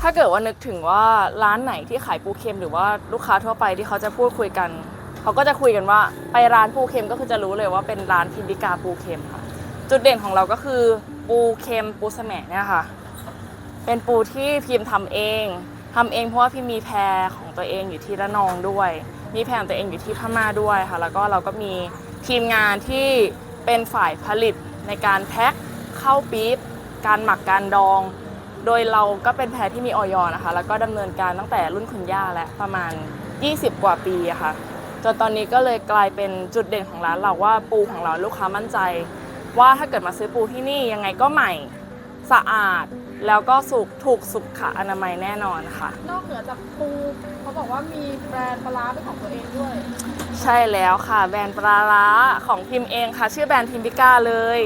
ถ้าเกิดว่านึกถึงว่าร้านไหนที่ขายปูเค็มหรือว่าลูกค้าทั่วไปที่เขาจะพูดคุยกัน เขาก็จะคุยกันว่าไปร้านปูเค็มก็คือจะรู้เลยว่าเป็นร้านพิมพิกาปูเค็มค่ะ จุดเด่นของเราก็คือปูเค็มปูสแหมเนี่ยค่ะ เป็นปูที่พิมพ์ทำเองทำเองเพราะว่าพิมมีแพรของตัวเองอยู่ที่ระนองด้วย มีแพรของตัวเองอยู่ที่พม่าด้วยค่ะ แล้วก็เราก็มีทีมงานที่เป็นฝ่ายผลิตในการแพ็คเข้าปี๊บการหมักการดอง โดยเราก็เป็นแพรที่มีออยนะคะ แล้วก็ดำเนินการตั้งแต่รุ่นคุณย่าและประมาณ 20 กว่าปีอะค่ะจนตอนนี้ก็เลยกลายเป็นจุดเด่นของร้านเราว่าปูของเราลูกค้ามั่นใจ ว่าถ้าเกิดมาซื้อปูที่นี่ยังไงก็ใหม่สะอาดแล้วก็สุกถูกสุขอนามัยแน่นอนค่ะ นอกเหนือจากปูเขาบอกว่ามีแบรนด์ปลาร้าเป็นของตัวเองด้วย ใช่แล้วค่ะแบรนด์ปลาร้าของพิมเองค่ะ ชื่อแบรนด์พิมพิก้าเลย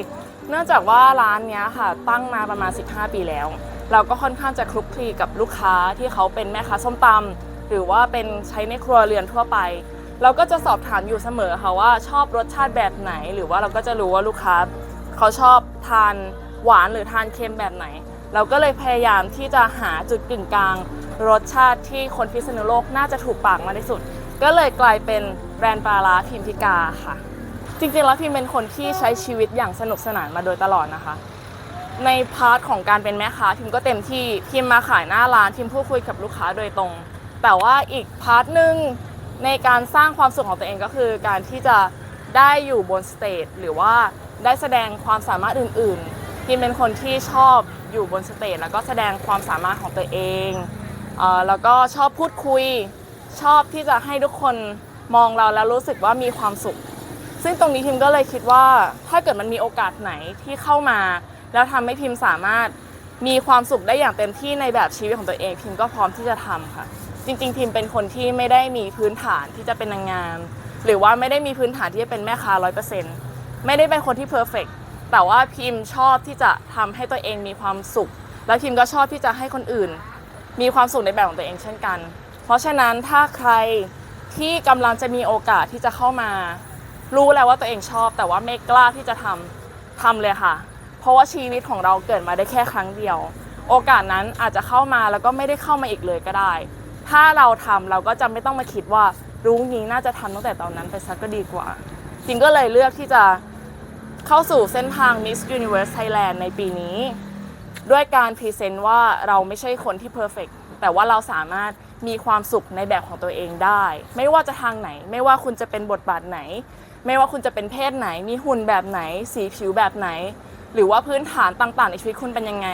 เนื่องจากว่าร้านเนี้ยค่ะ ตั้งมาประมาณ 15 ปีแล้ว เราก็ค่อนข้างจะคลุกคลีกับลูกค้าที่เขาเป็นแม่ค้าส้มตำหรือว่าเป็นใช้ในครัวเรือนทั่วไป เราก็จะสอบถามอยู่เสมอค่ะว่าชอบรสชาติแบบไหน หรือว่าเราก็จะรู้ว่าลูกค้า เขาชอบทานหวานหรือทานเค็มแบบไหน เราก็เลยพยายามที่จะหาจุดกึ่งกลาง รสชาติที่คนพิษณุโลกน่าจะถูกปากมากที่สุด ก็เลยกลายเป็นแบรนด์ปลาร้าพิมพิกาค่ะ จริงๆแล้วพิมเป็นคนที่ใช้ชีวิตอย่างสนุกสนานมาโดยตลอดนะคะ ในพาร์ทของการเป็นแม่ค้าพิมก็เต็มที่พิมมาขายหน้าร้านพิมพูดคุยกับลูกค้าโดยตรง แต่ว่าอีกพาร์ทหนึ่งในการสร้างความสุขของตัวเองก็คือ การที่จะได้อยู่บนสเตจหรือว่าได้แสดงความสามารถอื่นๆพิมเป็นคนที่ชอบอยู่บนสเตจแล้วก็แสดงความสามารถของตัวเองเออแล้วก็ชอบพูดคุย ชอบที่จะให้ทุกคนมองเราแล้วรู้สึกว่ามีความสุข ซึ่งตรงนี้พิมก็เลยคิดว่าถ้าเกิดมันมีโอกาสไหนที่เข้ามา แล้วทำให้พิมสามารถมีความสุขได้อย่างเต็มที่ในแบบชีวิตของตัวเอง พิมก็พร้อมที่จะทำค่ะ จริง ๆ พิมเป็นคนที่ไม่ได้มีพื้นฐานที่จะเป็นนางงาม หรือว่าไม่ได้มีพื้นฐานที่จะเป็นแม่ค้าร้อยเปอร์เซ็นต์ไม่ได้เป็นคนที่เพอร์เฟกแต่ว่าพิมชอบที่จะทำให้ตัวเองมีความสุข แล้วพิมก็ชอบที่จะให้คนอื่น มีความสุขในแบบของตัวเองเช่นกัน เพราะฉะนั้นถ้าใครที่กำลังจะมีโอกาสที่จะเข้ามา รู้แล้วว่าตัวเองชอบ แต่ว่าไม่กล้าที่จะทำทำเลยค่ะ เพราะว่าชีวิตของเราเกิดมาได้แค่ครั้งเดียว โอกาสนั้นอาจจะเข้ามาแล้วก็ไม่ได้เข้ามาอีกเลยก็ได้ ถ้าเราทำเราก็จะไม่ต้องมาคิดว่ารู้งี้น่าจะทำตั้งแต่ตอนนั้นไปสักก็ดีกว่าจริงก็เลยเลือกที่จะเข้าสู่เส้นทาง Miss Universe Thailand ในปีนี้ ด้วยการพรีเซนต์ว่าเราไม่ใช่คนที่เพอร์เฟกแต่ว่าเราสามารถมีความสุขในแบบของตัวเองได้ ไม่ว่าจะทางไหน ไม่ว่าคุณจะเป็นบทบาทไหน ไม่ว่าคุณจะเป็นเพศไหน มีหุ่นแบบไหน สีผิวแบบไหน หรือว่าพื้นฐานต่างๆ ในชีวิตคุณเป็นยังไง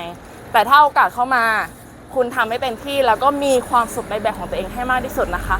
แต่ถ้าโอกาสเข้ามา คุณทำให้เต็มที่แล้วก็มีความสุขในแบบของตัวเองให้มากที่สุดนะคะ